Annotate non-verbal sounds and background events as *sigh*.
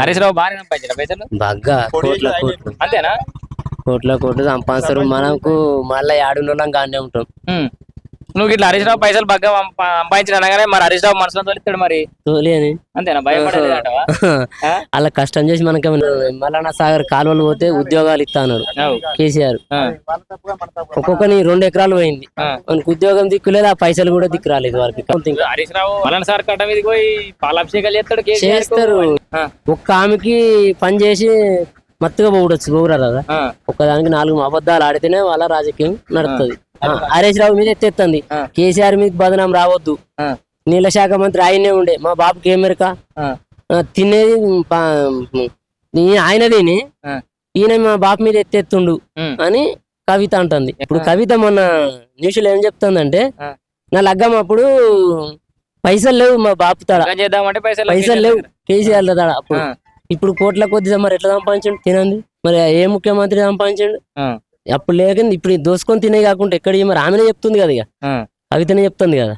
హరీష్ రావు బాగానే సంపాదించిన పైసలు? బాగా కోట్ల కోట్లు. అంతేనా? కోట్ల కోట్లు సంపాదిస్తారు. మనకు మళ్ళీ ఆడున్న గానే ఉంటాం. నువ్వు ఇట్లా హరీష్ రావు పైసలు బాగా సంపా- సంపాదించిన అనగానే మరి హరీష్ రావు మనసులో తోలిస్తాడు మరి. తోలి అని. అంతేనా? *laughs* ఆ? అలా కష్టం చేసి మనకి మల్లన్న సాగర్ కాలువలు పోతే ఉద్యోగాలు ఇస్తా అన్నాడు. కేసీఆర్. ఒక్కొక్కని రెండు ఎకరాలు పోయింది. మనకు ఉద్యోగం దిక్కులేదు ఆ పైసలు కూడా దిక్కు రాలేదు ఇంకా హరీష్ రావు మలన్ సార్ కట్ట మీదకి పోయి పాలాభిషేకాలు చేస్తాడు. చేస్తారు. ఒక్క ఆమెకి పని చేసి మత్తుగా కదా ఆ, ఒక్కదానికి నాలుగు అబద్ధాలు ఆడితేనే వాళ్ళ రాజకీయం నడుస్తుంది హరీష్ రావు మీద ఎత్తెత్తంది. ఆ. కేసీఆర్ మీద బదనాం రావద్దు. నీళ్ళ శాఖ మంత్రి ఆయనే ఉండే. మా బాబుకి ఏమెరక తినేది పా- ఈ- ఆయన తిని ఆ. ఈయన మా బాపు మీద ఎత్తెత్తుండు అని కవిత అంటుంది. ఇప్పుడు. కవిత మొన్న న్యూస్లో ఏం చెప్తుందంటే ఆ. నా లగ్గం అప్పుడు పైసలు లేవు మా బాపు తడ. పైసలు పైసలు లేవు కేసీఆర్ తడ అప్పుడు. ఇప్పుడు కోట్ల కొద్ది మరి ఎట్లా సంపాదించండి? తినండి మరి ఏ ముఖ్యమంత్రి సంపాదించండి? అప్పుడు లేక ఇప్పుడు దోసుకొని తినే కాకుండా ఎక్కడ మరి ఆమెనే చెప్తుంది కదా ఇక. ఆ. కవితనే చెప్తుంది కదా.